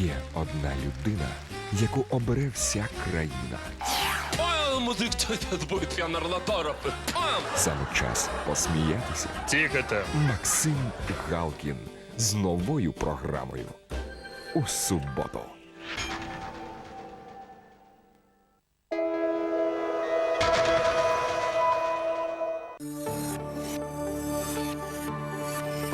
Є одна людина, яку обере вся країна. Музик Саме час посміятися. Тікайте. Максим Галкін з новою програмою у суботу.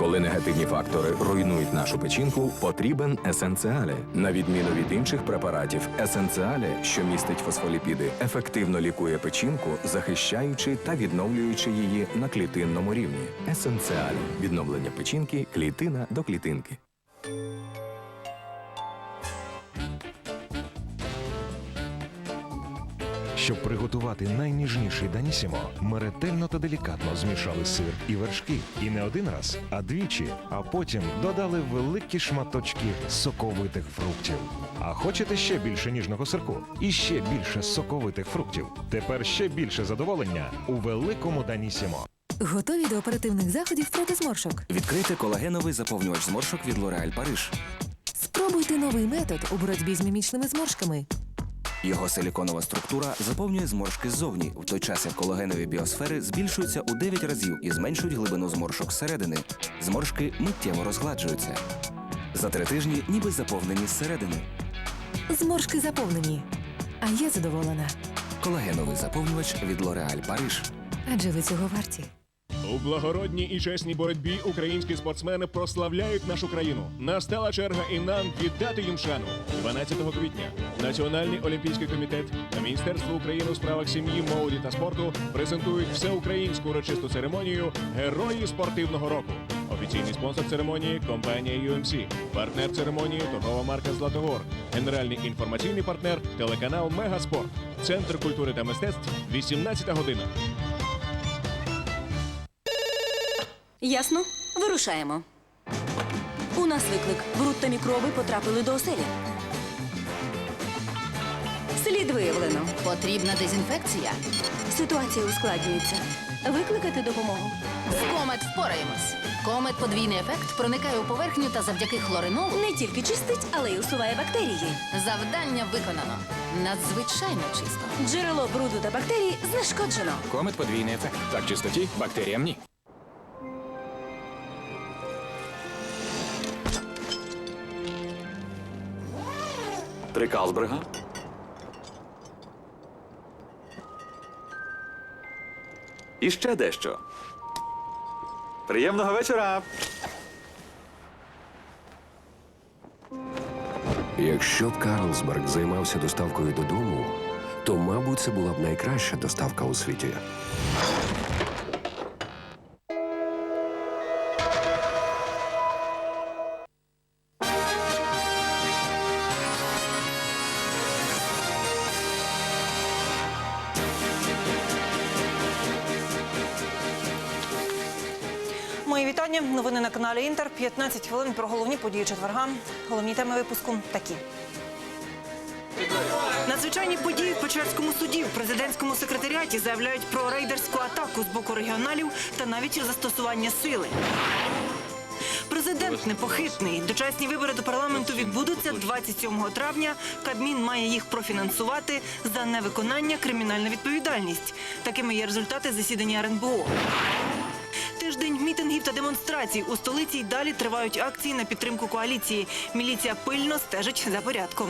Коли негативні фактори руйнують нашу печінку, потрібен есенціалі. На відміну від інших препаратів, есенціалі, що містить фосфоліпіди, ефективно лікує печінку, захищаючи та відновлюючи її на клітинному рівні. Есенціалі відновлення печінки клітина до клітинки. Щоб приготувати найніжніший данісімо, ми ретельно та делікатно змішали сир і вершки. І не один раз, а двічі. А потім додали великі шматочки соковитих фруктів. А хочете ще більше ніжного сирку і ще більше соковитих фруктів? Тепер ще більше задоволення у великому данісімо. Готові до оперативних заходів проти зморшок. Відкрийте колагеновий заповнювач зморшок від L'Oréal Париж. Спробуйте новий метод у боротьбі з мімічними зморшками. Його силіконова структура заповнює зморшки ззовні, в той час як колагенові біосфери збільшуються у 9 разів і зменшують глибину зморшок зсередини. Зморшки миттєво розгладжуються. За три тижні ніби заповнені зсередини. Зморшки заповнені. А я задоволена. Колагеновий заповнювач від L'Oréal Париж. Адже ви цього варті. У благородній і чесній боротьбі українські спортсмени прославляють нашу країну. Настала черга і нам віддати їм шану. 12 квітня Національний олімпійський комітет та Міністерство України у справах сім'ї, молоді та спорту презентують всеукраїнську урочисту церемонію Герої спортивного року. Офіційний спонсор церемонії компанія UMC, партнер церемонії торгова марка Златогор, генеральний інформаційний партнер телеканал Мегаспорт, Центр культури та мистецтв, 18 година. Ясно? Вирушаємо. У нас виклик. Бруд та мікроби потрапили до оселі. Слід виявлено. Потрібна дезінфекція. Ситуація ускладнюється. Викликати допомогу. З комет впораємось. Комет подвійний ефект проникає у поверхню та завдяки хлоринолу Не тільки чистить, але й усуває бактерії. завдання виконано. Надзвичайно чисто. Джерело бруду та бактерій знешкоджено. Комет подвійний ефект. Так чистоті, бактеріям ні. Три Калсберга. І ще дещо. Приємного вечора! Якщо б Карлсберг займався доставкою додому, то, мабуть, це була б найкраща доставка у світі. Вітання. Новини на каналі Інтер. 15 хвилин про головні події четверга. Головні теми випуску такі. Надзвичайні події в Печерському суді в президентському секретаріаті заявляють про рейдерську атаку з боку регіоналів та навіть застосування сили. Президент непохитний. Дочасні вибори до парламенту відбудуться 27 травня. Кабмін має їх профінансувати за невиконання кримінальна відповідальність. Такими є результати засідання РНБО. Тиждень мітингів та демонстрацій у столиці й далі тривають акції на підтримку коаліції. Міліція пильно стежить за порядком.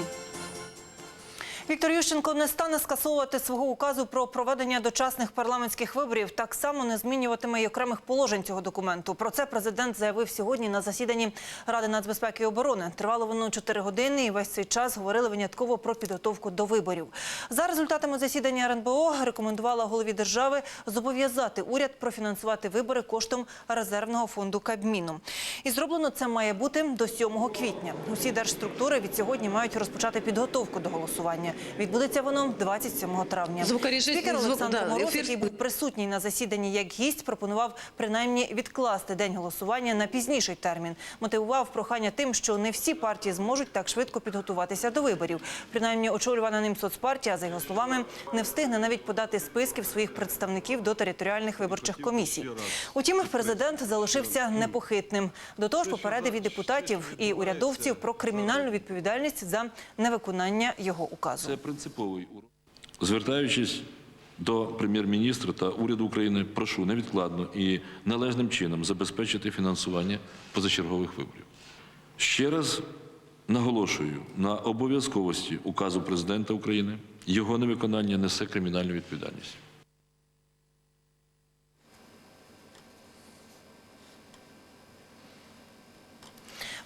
Віктор Ющенко не стане скасовувати свого указу про проведення дочасних парламентських виборів. Так само не змінюватиме й окремих положень цього документу. Про це президент заявив сьогодні на засіданні Ради нацбезпеки і оборони. Тривало воно 4 години, і весь цей час говорили винятково про підготовку до виборів. За результатами засідання РНБО рекомендувала голові держави зобов'язати уряд профінансувати вибори коштом резервного фонду Кабміну. І зроблено це має бути до 7 квітня. Усі держструктури від сьогодні мають розпочати підготовку до голосування. Відбудеться воно 27 травня. Звукорежисер- Спікер звук- да, Мороз, який був присутній на засіданні як гість, пропонував принаймні відкласти день голосування на пізніший термін. Мотивував прохання тим, що не всі партії зможуть так швидко підготуватися до виборів. Принаймні, очолювана ним соцпартія, за його словами, не встигне навіть подати списків своїх представників до територіальних виборчих комісій. Утім, президент залишився непохитним. До того ж, попередив і депутатів і урядовців про кримінальну відповідальність за невиконання його указу. Це принциповий урок. Звертаючись до прем'єр-міністра та уряду України, прошу невідкладно і належним чином забезпечити фінансування позачергових виборів. Ще раз наголошую на обов'язковості указу президента України. Його невиконання несе кримінальну відповідальність.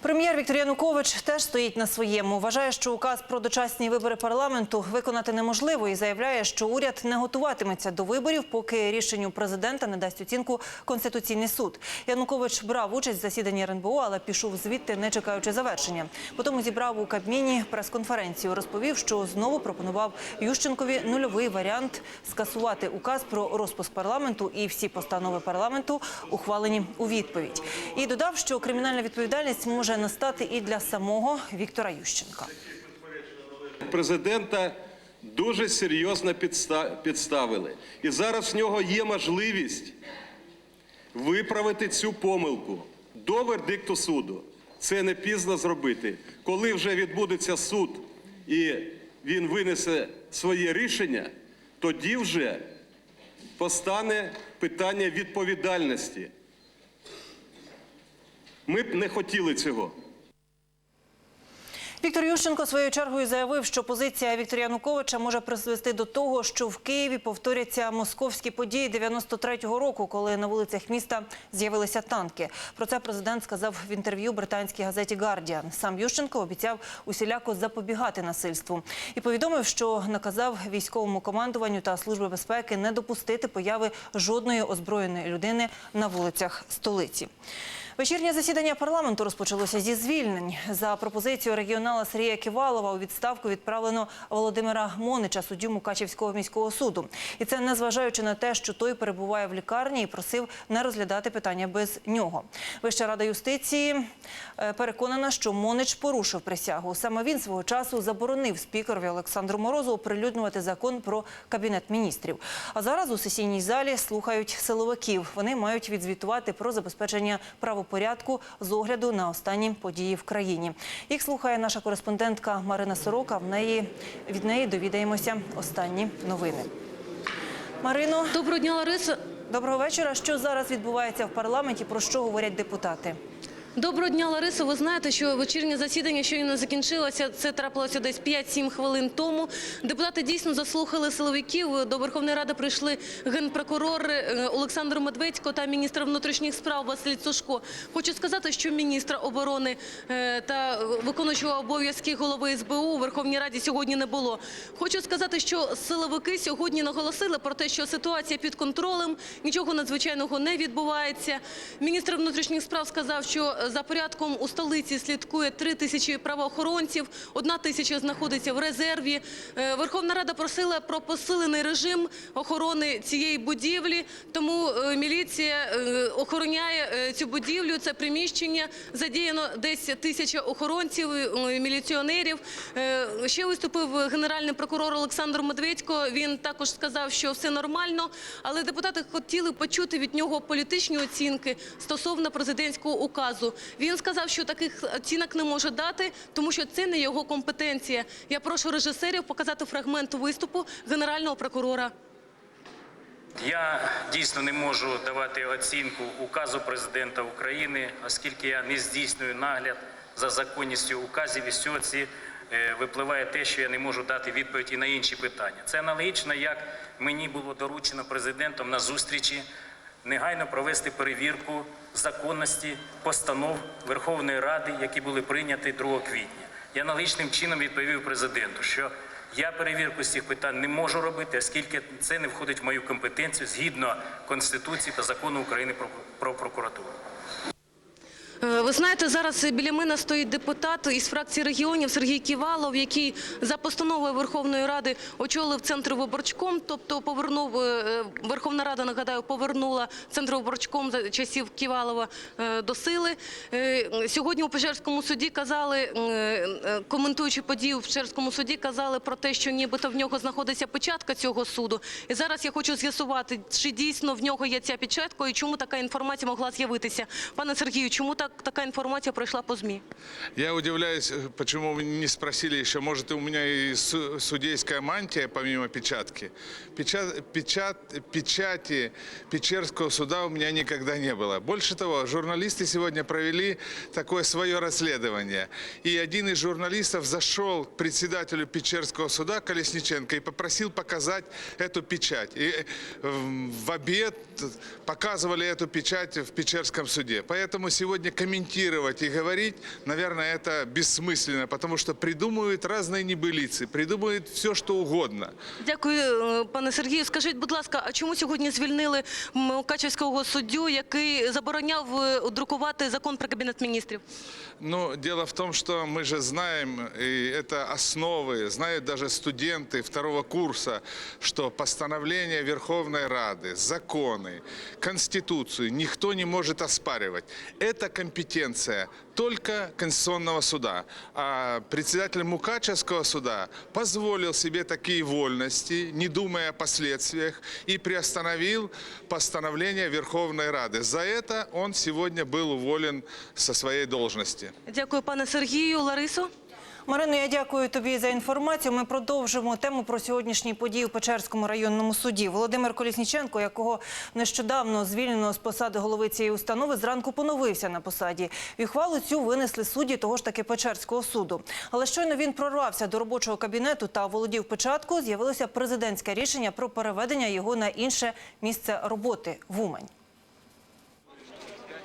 Прем'єр Віктор Янукович теж стоїть на своєму. Вважає, що указ про дочасні вибори парламенту виконати неможливо і заявляє, що уряд не готуватиметься до виборів, поки рішенню президента не дасть оцінку Конституційний суд. Янукович брав участь в засіданні РНБО, але пішов звідти, не чекаючи завершення. Потім зібрав у Кабміні прес-конференцію. Розповів, що знову пропонував Ющенкові нульовий варіант скасувати указ про розпуск парламенту і всі постанови парламенту ухвалені у відповідь. І додав, що кримінальна відповідальність може настати і для самого Віктора Ющенка. Президента дуже серйозно підставили. І зараз в нього є можливість виправити цю помилку до вердикту суду. Це не пізно зробити. Коли вже відбудеться суд і він винесе своє рішення, тоді вже постане питання відповідальності. Ми б не хотіли цього. Віктор Ющенко своєю чергою заявив, що позиція Віктора Януковича може призвести до того, що в Києві повторяться московські події 93-го року, коли на вулицях міста з'явилися танки. Про це президент сказав в інтерв'ю британській газеті «Гардіан». Сам Ющенко обіцяв усіляко запобігати насильству і повідомив, що наказав військовому командуванню та служби безпеки не допустити появи жодної озброєної людини на вулицях столиці. Вечірнє засідання парламенту розпочалося зі звільнень. За пропозицією регіонала Сергія Ківалова у відставку відправлено Володимира Монича, суддю Мукачівського міського суду. І це незважаючи на те, що той перебуває в лікарні і просив не розглядати питання без нього. Вища рада юстиції е, переконана, що Монич порушив присягу. Саме він свого часу заборонив спікерові Олександру Морозу оприлюднювати закон про кабінет міністрів. А зараз у сесійній залі слухають силовиків. Вони мають відзвітувати про забезпечення правопорядку з огляду на останні події в країні. Їх слухає наша кореспондентка Марина Сорока. В неї від неї довідаємося останні новини. Марино, Доброго дня, Лариса. доброго вечора. Що зараз відбувається в парламенті? Про що говорять депутати? Доброго дня, Лариса. Ви знаєте, що вечірнє засідання щойно закінчилося. Це трапилося десь 5-7 хвилин тому. Депутати дійсно заслухали силовиків. До Верховної Ради прийшли генпрокурор е, Олександр Медведько та міністр внутрішніх справ Василь Цушко. Хочу сказати, що міністра оборони е, та виконуючого обов'язки голови СБУ у Верховній Раді сьогодні не було. Хочу сказати, що силовики сьогодні наголосили про те, що ситуація під контролем, нічого надзвичайного не відбувається. Міністр внутрішніх справ сказав, що за порядком у столиці слідкує три тисячі правоохоронців, одна тисяча знаходиться в резерві. Е, Верховна Рада просила про посилений режим охорони цієї будівлі, тому е, міліція е, охороняє цю будівлю, це приміщення. Задіяно десь тисяча охоронців, міліціонерів. Ще виступив генеральний прокурор Олександр Медведько. Він також сказав, що все нормально, але депутати хотіли почути від нього політичні оцінки стосовно президентського указу. Він сказав, що таких оцінок не може дати, тому що це не його компетенція. Я прошу режисерів показати фрагмент виступу генерального прокурора. Я дійсно не можу давати оцінку указу президента України, оскільки я не здійснюю нагляд за законністю указів. І з е, випливає те, що я не можу дати відповідь і на інші питання. Це аналогічно, як мені було доручено президентом на зустрічі негайно провести перевірку законності постанов Верховної Ради, які були прийняті 2 квітня. Я наличним чином відповів президенту, що я перевірку з цих питань не можу робити, оскільки це не входить в мою компетенцію згідно Конституції та закону України про, про прокуратуру. Е, Ви знаєте, зараз біля мене стоїть депутат із фракції регіонів Сергій Ківалов, який за постановою Верховної Ради очолив центр виборчком, тобто повернув е, Верховна Рада, нагадаю, повернула центр виборчком за часів Ківалова е, до сили. Сьогодні у Печерському суді казали, коментуючи події в Печерському суді, казали про те, що нібито в нього знаходиться печатка цього суду. І зараз я хочу з'ясувати, чи дійсно в нього є ця печатка і чому така інформація могла з'явитися. Пане Сергію, чому так така інформація пройшла по змі? Я удивляюсь, э, почему вы не спросили еще, может, у меня и су- судейская мантия, помимо печатки. Печат, печат, печати Печерского суда у меня никогда не было. Больше того, журналисты сегодня провели такое свое расследование. И один из журналистов зашел к председателю Печерского суда Колесниченко и попросил показать эту печать. И э, в обед показывали эту печать в Печерском суде. Поэтому сегодня комментировать и говорить, наверное, это бессмысленно, потому что придумывают разные небылицы, придумывают все, что угодно. Дякую, е, пане Сергію. Скажіть, будь ласка, а чому сьогодні звільнили Мукачевського суддю, який забороняв е, друкувати закон про кабінет міністрів? Ну, дело в том, что мы же знаем, и это основы, знают даже студенты второго курса, что постановления Верховной Рады, законы, Конституцию никто не может оспаривать. Это компетенция только Конституционного суда. А председатель Мукачевского суда позволил себе такие вольности, не думая о последствиях, и приостановил постановление Верховной Рады. За это он сегодня был уволен со своей должности. Дякую, пане Сергію. Ларисо? Марино, я дякую тобі за інформацію. Ми продовжимо тему про сьогоднішні події у Печерському районному суді. Володимир Колісніченко, якого нещодавно звільнено з посади голови цієї установи, зранку поновився на посаді. І ухвалу цю винесли судді того ж таки Печерського суду. Але щойно він прорвався до робочого кабінету та володів печатку, з'явилося президентське рішення про переведення його на інше місце роботи в Умань.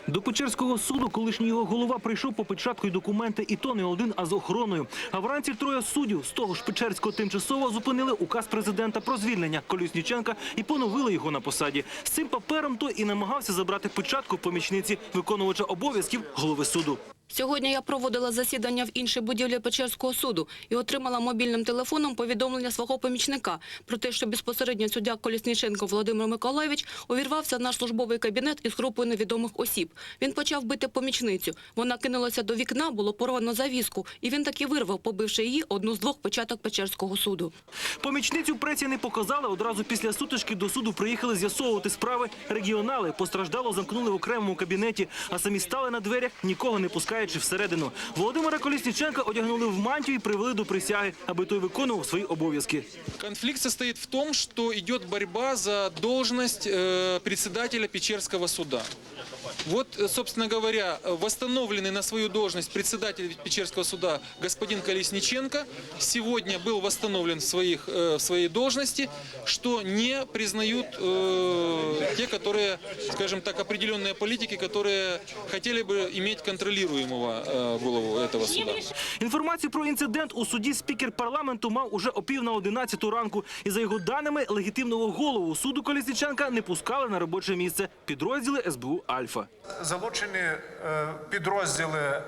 До Печерського суду колишній його голова прийшов по печатку і документи, і то не один, а з охороною. А вранці троє суддів з того ж Печерського тимчасово зупинили указ президента про звільнення Колюсніченка і поновили його на посаді. З цим папером той і намагався забрати печатку помічниці виконувача обов'язків голови суду. Сьогодні я проводила засідання в іншій будівлі Печерського суду і отримала мобільним телефоном повідомлення свого помічника про те, що безпосередньо суддя Колісніченко Володимир Миколаєвич увірвався в наш службовий кабінет із групою невідомих осіб. Він почав бити помічницю. Вона кинулася до вікна, було порвано завіску, і він таки вирвав, побивши її одну з двох печаток Печерського суду. Помічницю пресі не показали. Одразу після сутички до суду приїхали з'ясовувати справи регіонали. Постраждало замкнули в окремому кабінеті, а самі стали на дверях, нікого не пускаючи всередину. Володимира Колісніченка одягнули в мантію і привели до присяги, аби той виконував свої обов'язки. Конфлікт состоїть в тому, що йде борьба за должность э, председателя Печерського суда. Вот, э, собственно говоря, э, восстановленный на свою должность председатель Печерского суда господин Колесниченко сегодня был восстановлен в, своих, э, в своей должности, что не признают э, те, которые, скажем так, определенные политики, которые хотели бы иметь контролируемого э, голову этого суда. Інформацію про інцидент у суді спікер парламенту мав уже о пів на одинадцяту ранку. І за його даними, легітимного голову суду Колісніченка не пускали на робоче місце підрозділи СБУ Альфа. залучені е, підрозділи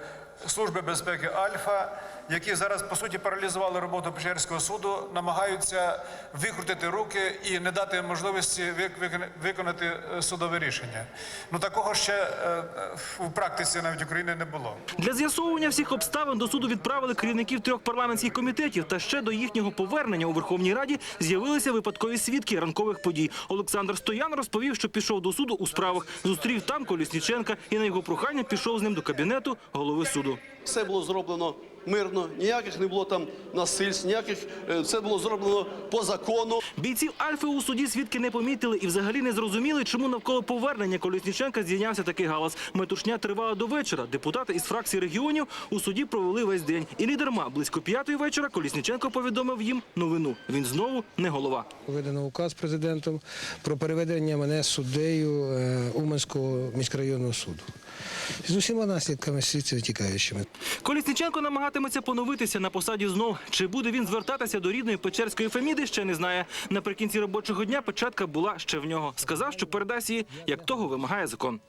Служби безпеки Альфа, які зараз по суті паралізували роботу Печерського суду, намагаються викрутити руки і не дати можливості вик- виконати е, судове рішення. Ну такого ще е, в практиці навіть України не було. Для з'ясовування всіх обставин до суду відправили керівників трьох парламентських комітетів. Та ще до їхнього повернення у Верховній Раді з'явилися випадкові свідки ранкових подій. Олександр Стоян розповів, що пішов до суду у справах, зустрів там Колісніченка і на його прохання пішов з ним до кабінету голови суду. Все було зроблено мирно, ніяких не було там насильств, ніяких це було зроблено по закону. Бійців Альфи у суді свідки не помітили і взагалі не зрозуміли, чому навколо повернення Колісніченка здійнявся такий галас. Метушня тривала до вечора. Депутати із фракції регіонів у суді провели весь день. І не дарма близько п'ятої вечора Колісніченко повідомив їм новину. Він знову не голова. Видано указ президентом про переведення мене суддею е, Уманського міськрайонного суду. З усіма наслідками слідчі витікаючими. Колісніченко намагатиметься поновитися на посаді знов. Чи буде він звертатися до рідної Печерської Феміди, ще не знає. Наприкінці робочого дня печатка була ще в нього. Сказав, що передасть її, як того вимагає закон.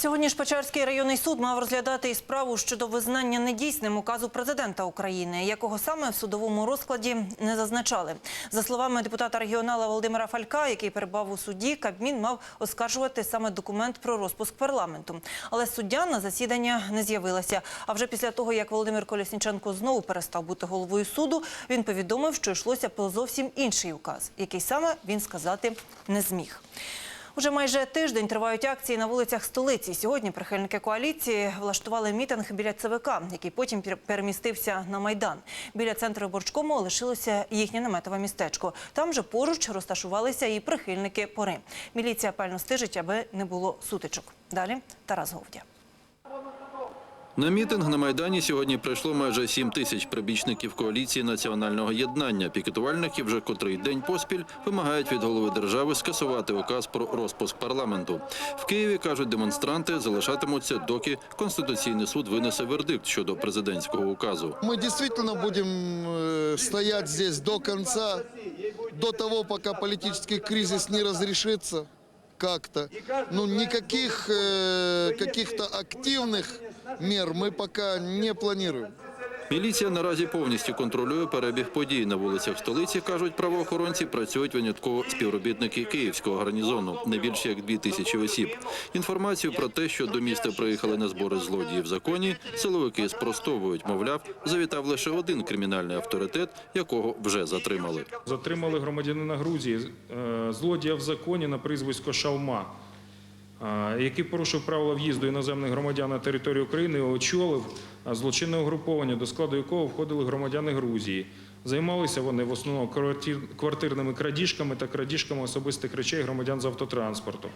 Сьогодні ж Печерський районний суд мав розглядати і справу щодо визнання недійсним указу президента України, якого саме в судовому розкладі не зазначали. За словами депутата регіонала Володимира Фалька, який перебував у суді, Кабмін мав оскаржувати саме документ про розпуск парламенту. Але суддя на засідання не з'явилася. А вже після того, як Володимир Колісніченко знову перестав бути головою суду, він повідомив, що йшлося про зовсім інший указ, який саме він сказати не зміг. Уже майже тиждень тривають акції на вулицях столиці. Сьогодні прихильники коаліції влаштували мітинг біля ЦВК, який потім перемістився на Майдан. Біля центру Борчкому лишилося їхнє наметове містечко. Там же поруч розташувалися і прихильники пори. Міліція пально стежить, аби не було сутичок. Далі Тарас Говдя. На мітинг на Майдані сьогодні прийшло майже 7 тисяч прибічників коаліції національного єднання. Пікетувальники вже котрий день поспіль вимагають від голови держави скасувати указ про розпуск парламенту. В Києві кажуть, демонстранти залишатимуться, доки конституційний суд винесе вердикт щодо президентського указу. Мы действительно будем э, стоять здесь до конца, до того, пока политический кризис не разрешится как-то. Ну, никаких э, каких-то активных мер мы пока не планируем. Міліція наразі повністю контролює перебіг подій на вулицях столиці. кажуть правоохоронці, працюють винятково співробітники київського гарнізону, не більше як дві тисячі осіб. Інформацію про те, що до міста приїхали на збори злодії в законі, силовики спростовують. Мовляв, завітав лише один кримінальний авторитет, якого вже затримали. Затримали громадянина Грузії, е, злодія в законі на прізвисько Шалма, який порушив правила в'їзду іноземних громадян на територію України очолив злочинне угруповання, до складу якого входили громадяни Грузії. Займалися вони в основному квартирними крадіжками та крадіжками особистих речей громадян з автотранспорту.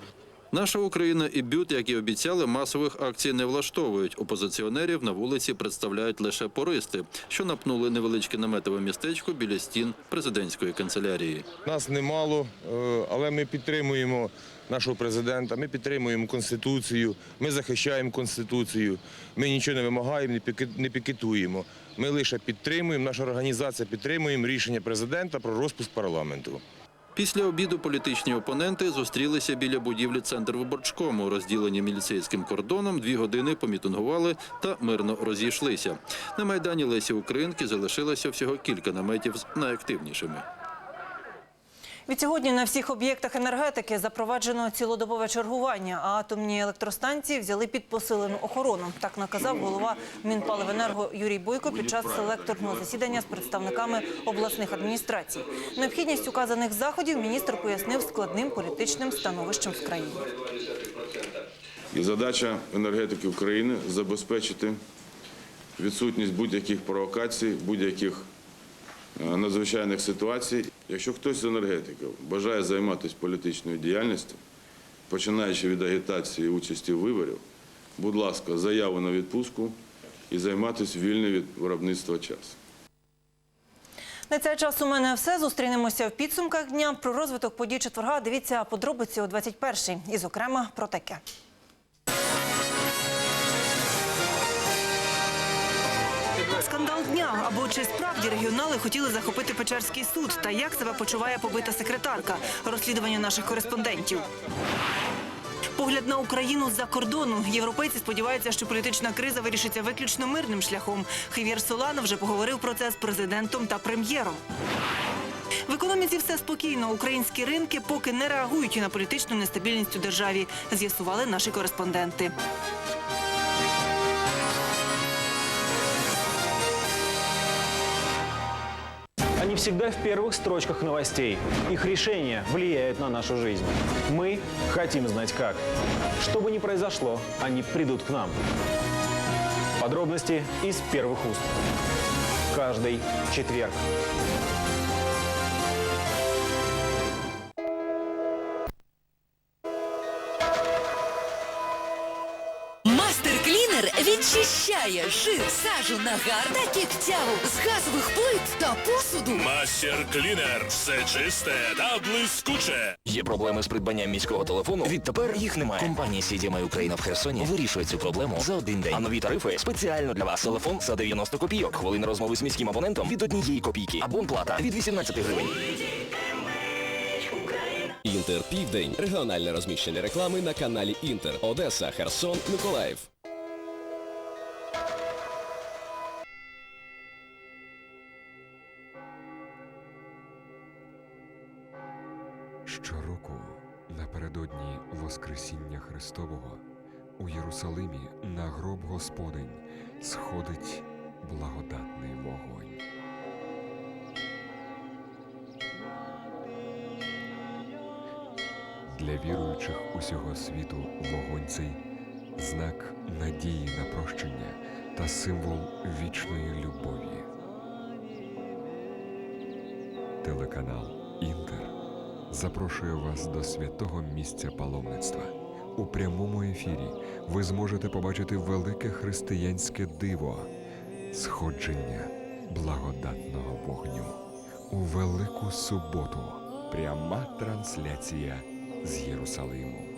Наша Україна і БЮТ, як і обіцяли, масових акцій не влаштовують. Опозиціонерів на вулиці представляють лише пористи, що напнули невеличке наметове містечко біля стін президентської канцелярії. Нас немало, е, але ми підтримуємо нашого президента, ми підтримуємо Конституцію, ми захищаємо Конституцію, ми нічого не вимагаємо, не піке- пікетуємо. Ми лише підтримуємо, наша організація підтримує рішення президента про розпуск парламенту. Після обіду політичні опоненти зустрілися біля будівлі центр виборчкому, розділені міліцейським кордоном. Дві години помітингували та мирно розійшлися. На майдані Лесі Українки залишилося всього кілька наметів з найактивнішими. Відсьогодні на всіх об'єктах енергетики запроваджено цілодобове чергування, а атомні електростанції взяли під посилену охорону. Так наказав голова Мінпаливенерго Юрій Бойко під час селекторного засідання з представниками обласних адміністрацій. Необхідність указаних заходів міністр пояснив складним політичним становищем в країні. І задача енергетики України забезпечити відсутність будь-яких провокацій, будь-яких надзвичайних ситуацій. Якщо хтось з енергетиків бажає займатися політичною діяльністю, починаючи від агітації участі в виборів, будь ласка, заяву на відпустку і займатися вільний від виробництва час. На цей час у мене все. Зустрінемося в підсумках дня. Про розвиток подій четверга дивіться подробиці о 21-й. І, зокрема, про таке. Скандал дня або чи справді регіонали хотіли захопити Печерський суд та як себе почуває побита секретарка розслідування наших кореспондентів. Погляд на Україну з-за кордону. Європейці сподіваються, що політична криза вирішиться виключно мирним шляхом. Хевєр Солана вже поговорив про це з президентом та прем'єром. В економіці все спокійно. Українські ринки поки не реагують на політичну нестабільність у державі, з'ясували наші кореспонденти. Всегда в первых строчках новостей. Их решения влияют на нашу жизнь. Мы хотим знать как. Что бы ни произошло, они придут к нам. Подробности из первых уст. Каждый четверг. Відчищає жир, сажу, нагар та кіптяву з газових плит та посуду. Мастер Клінер. Все чисте та блискуче. Є проблеми з придбанням міського телефону? Відтепер їх немає. Компанія CDMA Україна в Херсоні вирішує цю проблему за один день. А нові тарифи спеціально для вас. Телефон за 90 копійок. Хвилина розмови з міським абонентом від однієї копійки. Абонплата від 18 гривень. Інтер Південь. Регіональне розміщення реклами на каналі Інтер. Одеса, Херсон, Миколаїв. Напередодні Воскресіння Христового у Єрусалимі на гроб Господень сходить благодатний вогонь. Для віруючих усього світу вогонь цей знак надії на прощення та символ вічної любові. Телеканал Інтер запрошує вас до святого місця паломництва. У прямому ефірі ви зможете побачити велике християнське диво сходження благодатного вогню. У Велику суботу пряма трансляція з Єрусалиму.